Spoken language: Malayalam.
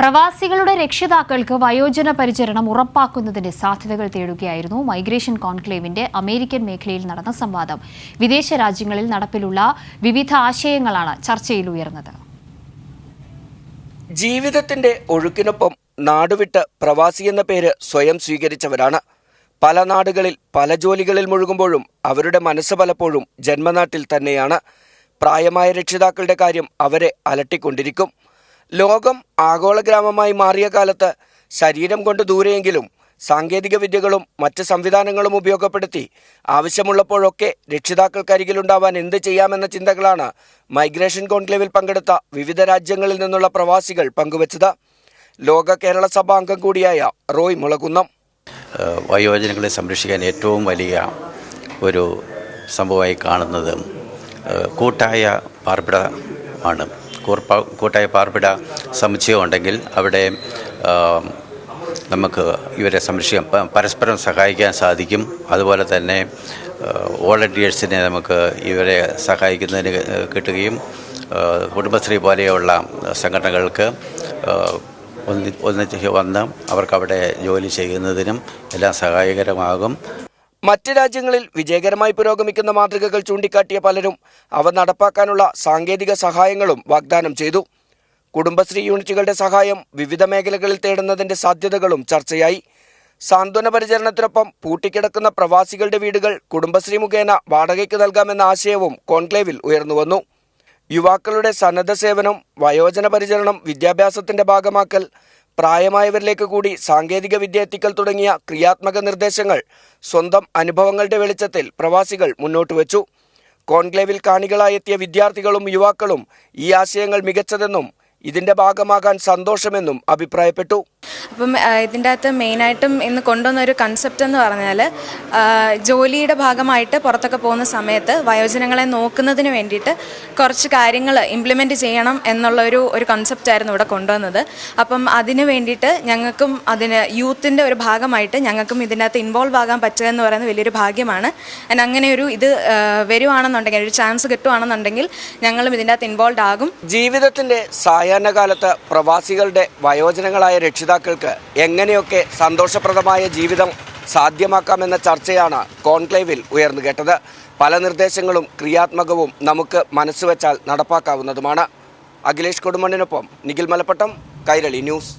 പ്രവാസികളുടെ രക്ഷിതാക്കൾക്ക് വയോജന പരിചരണം ഉറപ്പാക്കുന്നതിന്റെ സാധ്യതകൾ തേടുകയായിരുന്നു മൈഗ്രേഷൻ കോൺക്ലേവിന്റെ അമേരിക്കൻ മേഖലയിൽ നടന്ന സംവാദം. വിദേശ രാജ്യങ്ങളിൽ നടപ്പിലുള്ള വിവിധ ആശയങ്ങളാണ് ചർച്ചയിൽ ഉയർന്നത്. ജീവിതത്തിന്റെ ഒഴുക്കിനൊപ്പം നാടുവിട്ട് പ്രവാസി എന്ന പേര് സ്വയം സ്വീകരിച്ചവരാണ്. പല നാടുകളിൽ പല ജോലികളിൽ മുഴുകുമ്പോഴും അവരുടെ മനസ്സ് പലപ്പോഴും ജന്മനാട്ടിൽ തന്നെയാണ്. പ്രായമായ രക്ഷിതാക്കളുടെ കാര്യം അവരെ അലട്ടിക്കൊണ്ടിരിക്കും. ലോകം ആഗോള ഗ്രാമമായി മാറിയ കാലത്ത് ശരീരം കൊണ്ട് ദൂരെയെങ്കിലും സാങ്കേതിക വിദ്യകളും മറ്റ് സംവിധാനങ്ങളും ഉപയോഗപ്പെടുത്തി ആവശ്യമുള്ളപ്പോഴൊക്കെ രക്ഷിതാക്കൾക്കരികിലുണ്ടാവാൻ എന്ത് ചെയ്യാമെന്ന ചിന്തകളാണ് മൈഗ്രേഷൻ കോൺക്ലേവിൽ പങ്കെടുത്ത വിവിധ രാജ്യങ്ങളിൽ നിന്നുള്ള പ്രവാസികൾ പങ്കുവച്ചത്. ലോക കേരള സഭ അംഗം കൂടിയായ റോയ് മുളകുന്നം. വയോജനങ്ങളെ സംരക്ഷിക്കാൻ ഏറ്റവും വലിയ ഒരു സംഭവമായി കാണുന്നത് കൂട്ടായ പാർപ്പിട ആണ് കൂർപ്പ- കൂട്ടായ പാർപ്പിട സമുച്ചയം ഉണ്ടെങ്കിൽ അവിടെ നമുക്ക് ഇവരെ സംരക്ഷിക്കാം. പരസ്പരം സഹായിക്കാൻ സാധിക്കും. അതുപോലെ തന്നെ വോളണ്ടിയേഴ്സിനെ നമുക്ക് ഇവരെ സഹായിക്കുന്നതിന് കിട്ടുകയും കുടുംബശ്രീ പോലെയുള്ള സംഘടനകൾക്ക് ഒന്നിച്ച് വന്ന് അവർക്കവിടെ ജോലി ചെയ്യുന്നതിനും എല്ലാം സഹായകരമാകും. മറ്റ് രാജ്യങ്ങളിൽ വിജയകരമായി പുരോഗമിക്കുന്ന മാതൃകകൾ ചൂണ്ടിക്കാട്ടിയ പലരും അവ നടപ്പാക്കാനുള്ള സാങ്കേതിക സഹായങ്ങളും വാഗ്ദാനം ചെയ്തു. കുടുംബശ്രീ യൂണിറ്റുകളുടെ സഹായം വിവിധ മേഖലകളിൽ തേടുന്നതിന്റെ സാധ്യതകളും ചർച്ചയായി. സാന്ത്വന പരിചരണത്തിനൊപ്പം പൂട്ടിക്കിടക്കുന്ന പ്രവാസികളുടെ വീടുകൾ കുടുംബശ്രീ മുഖേന വാടകയ്ക്ക് നൽകാമെന്ന ആശയവും കോൺക്ലേവിൽ ഉയർന്നുവന്നു യുവാക്കളുടെ സന്നദ്ധ സേവനം വയോജന പരിചരണം വിദ്യാഭ്യാസത്തിന്റെ ഭാഗമാക്കൽ പ്രായമായവരിലേക്ക് കൂടി സാങ്കേതിക വിദ്യ എത്തിക്കൽ തുടങ്ങിയ ക്രിയാത്മക നിർദ്ദേശങ്ങൾ സ്വന്തം അനുഭവങ്ങളുടെ വെളിച്ചത്തിൽ പ്രവാസികൾ മുന്നോട്ട് വെച്ചു. കോൺക്ലേവിൽ കാണികളായെത്തിയ വിദ്യാർത്ഥികളും യുവാക്കളും ഈ ആശയങ്ങൾ മികച്ചതെന്നും ഇതിന്റെ ഭാഗമാകാൻ സന്തോഷമെന്നും അഭിപ്രായപ്പെട്ടു. അപ്പം ഇതിന്റെ അകത്ത് മെയിനായിട്ടും ഇന്ന് കൊണ്ടുവന്ന ഒരു കൺസെപ്റ്റ് എന്ന് പറഞ്ഞാൽ ജോലിയുടെ ഭാഗമായിട്ട് പുറത്തൊക്കെ പോകുന്ന സമയത്ത് വയോജനങ്ങളെ നോക്കുന്നതിന് വേണ്ടിയിട്ട് കുറച്ച് കാര്യങ്ങൾ ഇംപ്ലിമെന്റ് ചെയ്യണം എന്നുള്ള ഒരു ഒരു കൺസെപ്റ്റായിരുന്നു ഇവിടെ കൊണ്ടുവന്നത്. അപ്പം അതിന് വേണ്ടിയിട്ട് ഞങ്ങൾക്കും അതിന് യൂത്തിന്റെ ഒരു ഭാഗമായിട്ട് ഞങ്ങൾക്കും ഇതിനകത്ത് ഇൻവോൾവ് ആകാൻ പറ്റുക എന്ന് പറയുന്നത് വലിയൊരു ഭാഗ്യമാണ്. ഞാൻ അങ്ങനെ ഒരു ഇത് വരുവാണെന്നുണ്ടെങ്കിൽ ഒരു ചാൻസ് കിട്ടുവാണെന്നുണ്ടെങ്കിൽ ഞങ്ങളും ഇതിന്റെ അകത്ത് ഇൻവോൾവ് ആകും. ജീവിതത്തിന്റെ സായാഹ്ന കാലത്ത് പ്രവാസികളുടെ വയോജനങ്ങളായ രക്ഷിതാക്കൾക്ക് എങ്ങനെയൊക്കെ സന്തോഷപ്രദമായ ജീവിതം സാധ്യമാക്കാമെന്ന ചർച്ചയാണ് കോൺക്ലേവിൽ ഉയർന്നു കേട്ടത്. പല നിർദ്ദേശങ്ങളും ക്രിയാത്മകവും നമുക്ക് മനസ്സുവെച്ചാൽ നടപ്പാക്കാവുന്നതുമാണ്. അഖിലേഷ് കൊടുമണ്ണിനൊപ്പം നിഖിൽ മലപ്പട്ടം കൈരളി ന്യൂസ്.